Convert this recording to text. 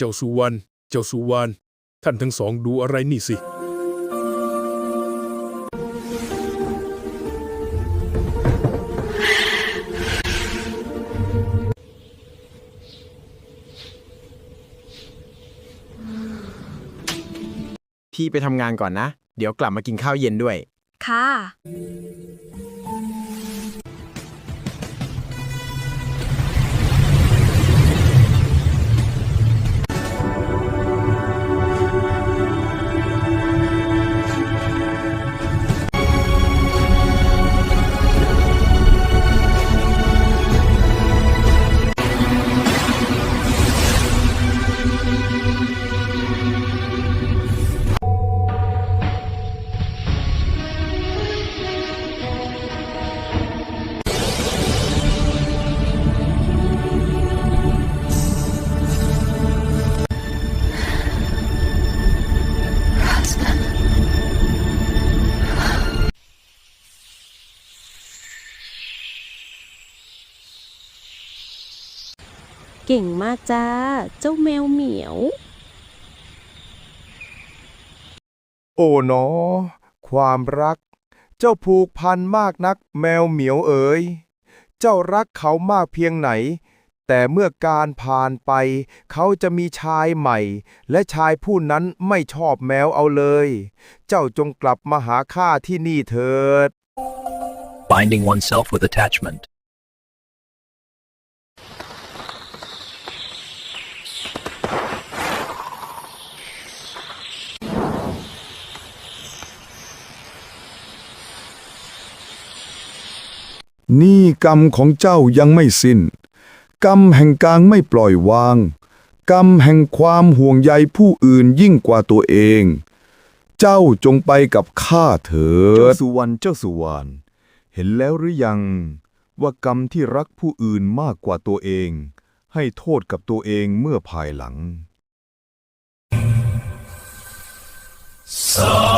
จ้าสุวรรณ เจ้าสุวรรณ ท่านทั้งสองดูอะไรนี่สิ พี่ไปทำงานก่อนนะ เดี๋ยวกลับมากินข้าวเย็นด้วย ค่ะ เก่งมากจ้า เจ้าแมวเหมียว โอ๋หนอ ความรัก เจ้าผูกพันมากนักแมวเหมียวเอ๋ย เจ้ารักเขามากเพียงไหน แต่เมื่อการผ่านไป เขาจะมีชายใหม่ และชายผู้นั้นไม่ชอบแมวเอาเลย เจ้าจงกลับมาหาข้าที่นี่เถิด binding oneself with attachment. นี่ กรรมของเจ้ายังไม่สิน้น กรรมแห่งการไม่ปล่อยวาง กรรมแห่งความห่วงใยผู้อื่นยิ่งกว่าตัวเอง เจ้าจงไปกับข้าเถิด เจ้าสุวรรณเจ้าสุวรรณเห็นแล้วหรือยัง ว่ากรรมที่รักผู้อื่นมากกว่าตัวเอง ให้โทษกับตัวเองเมื่อภายหลัง Sadhu